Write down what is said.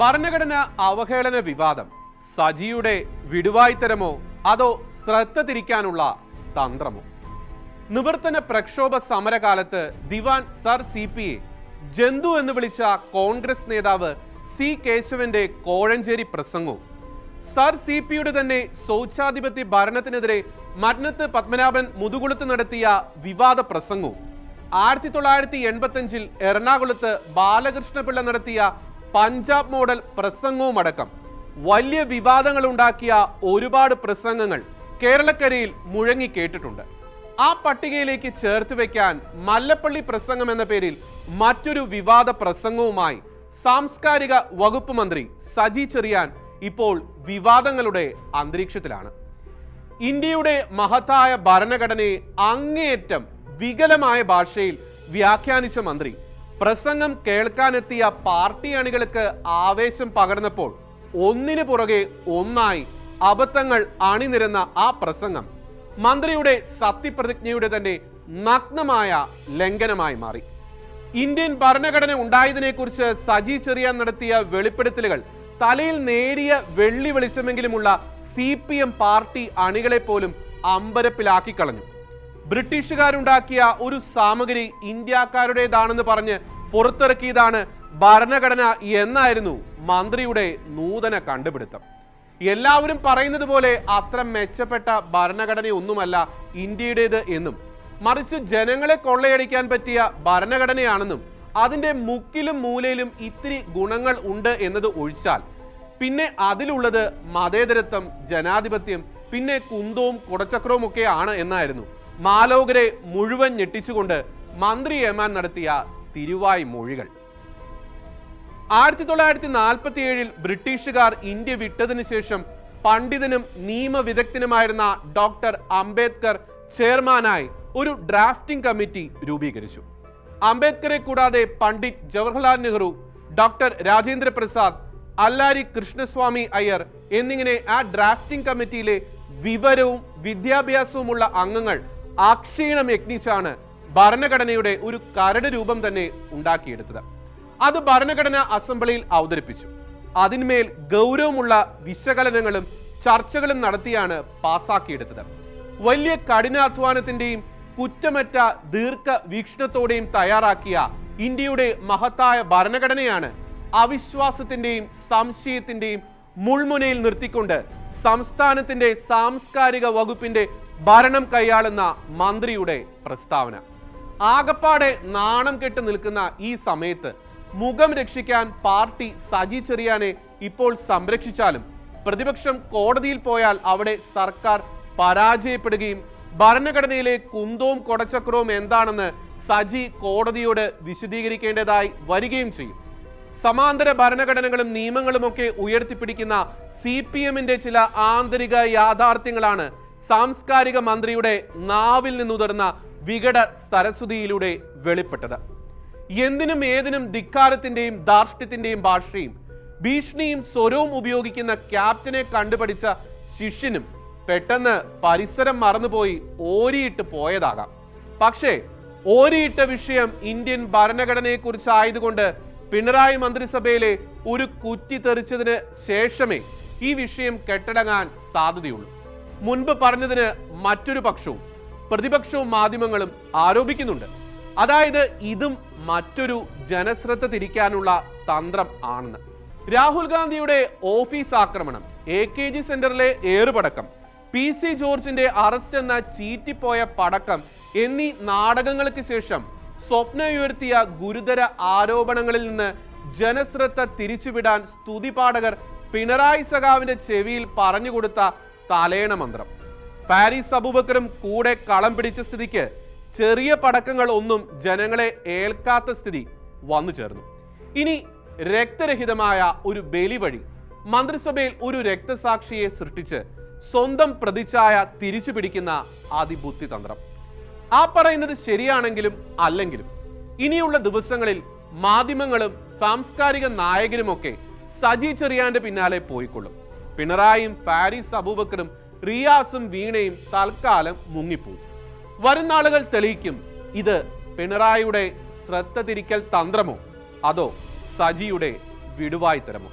ഭരണഘടന അവഹേളന വിവാദം. സജിയുടെ വിടുവായ്ത്തരമോ അതോ ശ്രദ്ധ തിരിക്കാനുള്ള തന്ത്രമോ? നിവർത്തന പ്രക്ഷോഭ സമരകാലത്ത് ദിവാൻ സർ സി പി എ ജന്തു എന്ന് വിളിച്ച കോൺഗ്രസ് നേതാവ് സി കേശവന്റെ കോഴഞ്ചേരി പ്രസംഗവും. സർ സി പിയുടെ തന്നെ സ്വച്ഛാധിപത്യ ഭരണത്തിനെതിരെ മന്നത്ത് പത്മനാഭൻ മുതുകുളത്ത് നടത്തിയ വിവാദ പ്രസംഗവും. ആയിരത്തി തൊള്ളായിരത്തി എൺപത്തഞ്ചിൽ എറണാകുളത്ത് ബാലകൃഷ്ണപിള്ള നടത്തിയ പഞ്ചാബ് മോഡൽ പ്രസംഗവുമടക്കം വലിയ വിവാദങ്ങൾ ഉണ്ടാക്കിയ ഒരുപാട് പ്രസംഗങ്ങൾ കേരളക്കരയിൽ മുഴങ്ങി കേട്ടിട്ടുണ്ട്. ആ പട്ടികയിലേക്ക് ചേർത്ത് വെക്കാൻ മല്ലപ്പള്ളി പ്രസംഗം എന്ന പേരിൽ മറ്റൊരു വിവാദ പ്രസംഗവുമായി സാംസ്കാരിക വകുപ്പ് മന്ത്രി സജി ചെറിയാൻ ഇപ്പോൾ വിവാദങ്ങളുടെ അന്തരീക്ഷത്തിലാണ്. ഇന്ത്യയുടെ മഹത്തായ ഭരണഘടനയെ അങ്ങേയറ്റം വികലമായ ഭാഷയിൽ വ്യാഖ്യാനിച്ച മന്ത്രി പ്രസംഗം കേൾക്കാനെത്തിയ പാർട്ടി അണികൾക്ക് ആവേശം പകർന്നപ്പോൾ ഒന്നിനു പുറകെ ഒന്നായി അബദ്ധങ്ങൾ അണിനിരന്ന ആ പ്രസംഗം മന്ത്രിയുടെ സത്യപ്രതിജ്ഞയുടെ തന്നെ നഗ്നമായ ലംഘനമായി മാറി. ഇന്ത്യൻ ഭരണഘടന ഉണ്ടായതിനെക്കുറിച്ച് സജി ചെറിയാൻ നടത്തിയ വെളിപ്പെടുത്തലുകൾ തലയിൽ നേരിയ വെള്ളി വെളിച്ചമെങ്കിലുമുള്ള സി പി എം പാർട്ടി അണികളെ പോലും അമ്പരപ്പിലാക്കി കളഞ്ഞു ബ്രിട്ടീഷുകാരുണ്ടാക്കിയ ഒരു സാമഗ്രി ഇന്ത്യക്കാരുടേതാണെന്ന് പറഞ്ഞ് പുറത്തിറക്കിയതാണ് ഭരണഘടന എന്നായിരുന്നു മന്ത്രിയുടെ നൂതന കണ്ടുപിടുത്തം. എല്ലാവരും പറയുന്നത് പോലെ അത്ര മെച്ചപ്പെട്ട ഭരണഘടനയൊന്നുമല്ല ഇന്ത്യയുടേത് എന്നും മറിച്ച് ജനങ്ങളെ കൊള്ളയടിക്കാൻ പറ്റിയ ഭരണഘടനയാണെന്നും അതിന്റെ മുക്കിലും മൂലയിലും ഇത്തിരി ഗുണങ്ങൾ ഉണ്ട് എന്നത് ഒഴിച്ചാൽ പിന്നെ അതിലുള്ളത് മതേതരത്വം ജനാധിപത്യം പിന്നെ കുന്തവും കുടച്ചക്രവും ഒക്കെയാണ് എന്നായിരുന്നു മാലോകരെ മുഴുവൻ ഞെട്ടിച്ചുകൊണ്ട് മന്ത്രി ഏമാൻ നടത്തിയ തിരുവായ് മൊഴികൾ. ആയിരത്തി തൊള്ളായിരത്തി നാൽപ്പത്തി ഏഴിൽ ബ്രിട്ടീഷുകാർ ഇന്ത്യ വിട്ടതിനു ശേഷം പണ്ഡിതനും നിയമവിദഗ്ധനുമായിരുന്ന ഡോക്ടർ അംബേദ്കർ ചെയർമാനായി ഒരു ഡ്രാഫ്റ്റിംഗ് കമ്മിറ്റി രൂപീകരിച്ചു. അംബേദ്കറെ കൂടാതെ പണ്ഡിറ്റ് ജവഹർലാൽ നെഹ്റു ഡോക്ടർ രാജേന്ദ്ര പ്രസാദ് അല്ലാരി കൃഷ്ണസ്വാമി അയ്യർ എന്നിങ്ങനെ ആ ഡ്രാഫ്റ്റിംഗ് കമ്മിറ്റിയിലെ വിവരവും വിദ്യാഭ്യാസവുമുള്ള അംഗങ്ങൾ അക്ഷീണം യജ്ഞിച്ചാണ് ഭരണഘടനയുടെ ഒരു കരട് രൂപം തന്നെ ഉണ്ടാക്കിയെടുത്തത്. അത് ഭരണഘടനാ അസംബ്ലിയിൽ അവതരിപ്പിച്ചു. അതിന്മേൽ ഗൗരവമുള്ള വിശകലനങ്ങളും ചർച്ചകളും നടത്തിയാണ് പാസാക്കിയെടുത്തത്. വലിയ കഠിനാധ്വാനത്തിന്റെയും കുറ്റമറ്റ ദീർഘ വീക്ഷണത്തോടെയും തയ്യാറാക്കിയ ഇന്ത്യയുടെ മഹത്തായ ഭരണഘടനയാണ് അവിശ്വാസത്തിന്റെയും സംശയത്തിന്റെയും മുൾമുനയിൽ നിർത്തിക്കൊണ്ട് സംസ്ഥാനത്തിന്റെ സാംസ്കാരിക വകുപ്പിന്റെ ഭരണം കൈയാളുന്ന മന്ത്രിയുടെ പ്രസ്താവന. ആകപ്പാടെ നാണം കെട്ട് നിൽക്കുന്ന ഈ സമയത്ത് മുഖം രക്ഷിക്കാൻ പാർട്ടി സജി ചെറിയാനെ ഇപ്പോൾ സംരക്ഷിച്ചാലും പ്രതിപക്ഷം കോടതിയിൽ പോയാൽ അവിടെ സർക്കാർ പരാജയപ്പെടുകയും ഭരണഘടനയിലെ കുന്തവും കൊടച്ചക്രവും എന്താണെന്ന് സജി കോടതിയോട് വിശദീകരിക്കേണ്ടതായി വരികയും ചെയ്യും. സമാന്തര ഭരണഘടനകളും നിയമങ്ങളുമൊക്കെ ഉയർത്തിപ്പിടിക്കുന്ന സി പി എമ്മിന്റെ ചില ആന്തരിക യാഥാർത്ഥ്യങ്ങളാണ് സാംസ്കാരിക മന്ത്രിയുടെ നാവിൽ നിന്നുതിർന്ന വികട സരസ്വതിയിലൂടെ വെളിപ്പെട്ടത്. എന്തിനും ഏതിനും ധിക്കാരത്തിന്റെയും ധാർഷ്ട്യത്തിന്റെയും ഭാഷയും ഭീഷണിയും സ്വരവും ഉപയോഗിക്കുന്ന ക്യാപ്റ്റനെ കണ്ടുപഠിച്ച ശിഷ്യനും പെട്ടെന്ന് പരിസരം മറന്നുപോയി ഓരിയിട്ട് പോയതാകാം. പക്ഷേ ഓരിയിട്ട വിഷയം ഇന്ത്യൻ ഭരണഘടനയെക്കുറിച്ചായതുകൊണ്ട് പിണറായി മന്ത്രിസഭയിലെ ഒരു കുറ്റി തെറിച്ചതിന് ശേഷമേ ഈ വിഷയം കെട്ടടങ്ങാൻ സാധ്യതയുള്ളൂ. മുൻപ് പറഞ്ഞതിന് മറ്റൊരു പക്ഷവും പ്രതിപക്ഷവും മാധ്യമങ്ങളും ആരോപിക്കുന്നുണ്ട്. അതായത് ഇതും മറ്റൊരു ജനശ്രദ്ധ തിരിക്കാനുള്ള തന്ത്രം ആണെന്ന്. രാഹുൽ ഗാന്ധിയുടെ ഓഫീസ് ആക്രമണം എ കെ ജി സെന്ററിലെ ഏറുപടക്കം പി സി ജോർജിന്റെ അറസ്റ്റ് എന്ന ചീറ്റിപ്പോയ പടക്കം എന്നീ നാടകങ്ങൾക്ക് ശേഷം സ്വപ്ന ഉയർത്തിയ ഗുരുതര ആരോപണങ്ങളിൽ നിന്ന് ജനശ്രദ്ധ തിരിച്ചുവിടാൻ സ്തുതിപാഠകർ പിണറായി സഖാവിന്റെ ചെവിയിൽ പറഞ്ഞുകൊടുത്ത തലേണ മന്ത്രം. ഫാരിസ് അബൂബക്കറും കൂടെ കളം പിടിച്ച സ്ഥിതിക്ക് ചെറിയ പടക്കങ്ങൾ ഒന്നും ജനങ്ങളെ ഏൽക്കാത്ത സ്ഥിതി വന്നു ചേർന്നു. ഇനി രക്തരഹിതമായ ഒരു ബലി വഴി മന്ത്രിസഭയിൽ ഒരു രക്തസാക്ഷിയെ സൃഷ്ടിച്ച് സ്വന്തം പ്രതിച്ഛായ തിരിച്ചു പിടിക്കുന്ന അതിബുദ്ധി തന്ത്രം ആ പറയുന്നത് ശരിയാണെങ്കിലും അല്ലെങ്കിലും ഇനിയുള്ള ദിവസങ്ങളിൽ മാധ്യമങ്ങളും സാംസ്കാരിക നായകരുമൊക്കെ സജി ചെറിയാന്റെ പിന്നാലെ പോയിക്കൊള്ളും. പിണറായിയും ഫാരിസ് അബൂബക്കറും റിയാസും വീണയും തൽക്കാലം മുങ്ങിപ്പോവും. വരും നാളുകൾ തെളിയിക്കും ഇത് പിണറായിയുടെ ശ്രദ്ധ തിരിക്കൽ തന്ത്രമോ? അതോ സജിയുടെ വിടുവായിത്തരമോ?